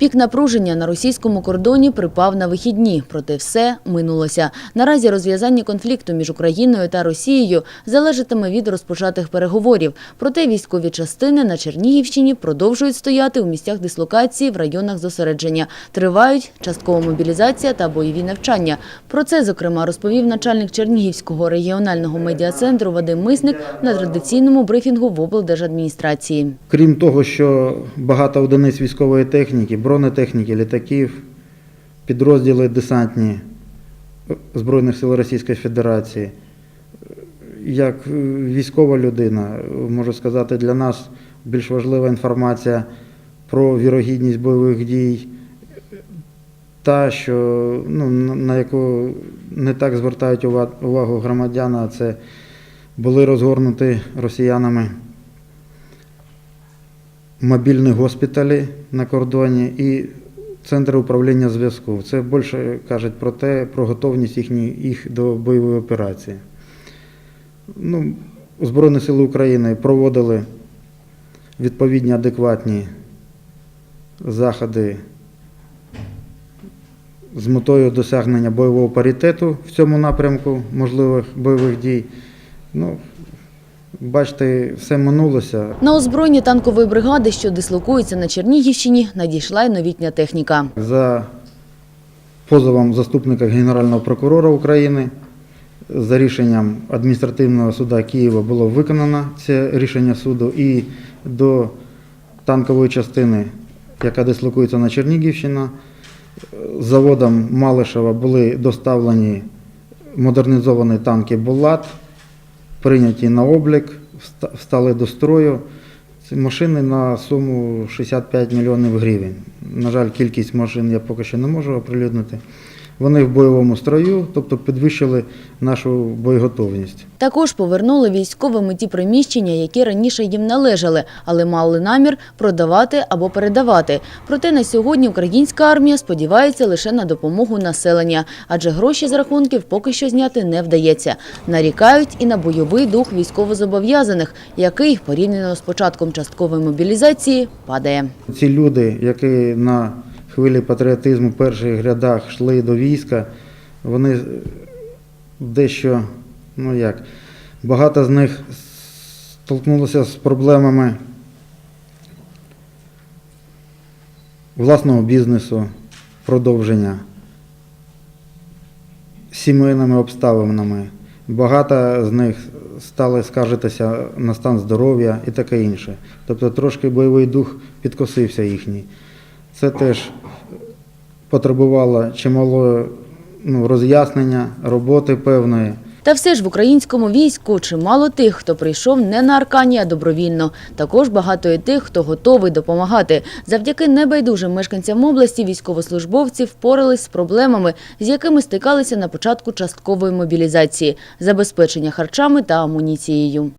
Пік напруження на російському кордоні припав на вихідні, проте все минулося. Наразі розв'язання конфлікту між Україною та Росією залежатиме від розпочатих переговорів. Проте військові частини на Чернігівщині продовжують стояти у місцях дислокації в районах зосередження. Тривають часткова мобілізація та бойові навчання. Про це, зокрема, розповів начальник Чернігівського регіонального медіа-центру Вадим Мисник на традиційному брифінгу в облдержадміністрації. Крім того, що багато одиниць військової техніки, бронетехніки, літаків, підрозділи десантні Збройних сил Російської Федерації, як військова людина, можу сказати, для нас більш важлива інформація про вірогідність бойових дій, та, що, ну, на яку не так звертають увагу громадяни, а це були розгорнуті росіянами мобільні госпіталі на кордоні і центри управління зв'язку. Це більше кажуть про те, про готовність їхні, їх до бойової операції. Ну, Збройні сили України проводили відповідні адекватні заходи з метою досягнення бойового паритету в цьому напрямку можливих бойових дій. Ну, бачите, все минулося. На озброєнні танкової бригади, що дислокується на Чернігівщині, надійшла й новітня техніка. За позовом заступника Генерального прокурора України за рішенням адміністративного суду Києва було виконано це рішення суду і до танкової частини, яка дислокується на Чернігівщина, заводом Малишева були доставлені модернізовані танки Булат, прийняті на облік, вста- встали до строю. Ці машини на суму 65 мільйонів гривень. На жаль, кількість машин я поки що не можу оприлюднити. Вони в бойовому строю, тобто підвищили нашу боєготовність. Також повернули військовим ті приміщення, які раніше їм належали, але мали намір продавати або передавати. Проте на сьогодні українська армія сподівається лише на допомогу населення, адже гроші з рахунків поки що зняти не вдається. Нарікають і на бойовий дух військовозобов'язаних, який порівняно з початком часткової мобілізації падає. Ці люди, які на хвилі патріотизму перших рядах йшли до війська, вони дещо, ну як, багато з них столкнулися з проблемами власного бізнесу, продовження, сімейними обставинами. Багато з них стали скаржитися на стан здоров'я і таке інше. Тобто трошки бойовий дух підкосився їхній. Це теж потребувало чимало ну, роз'яснення, роботи певної. Та все ж в українському війську чимало тих, хто прийшов не на Аркані, а добровільно. Також багато і тих, хто готовий допомагати. Завдяки небайдужим мешканцям області військовослужбовці впорались з проблемами, з якими стикалися на початку часткової мобілізації – забезпечення харчами та амуніцією.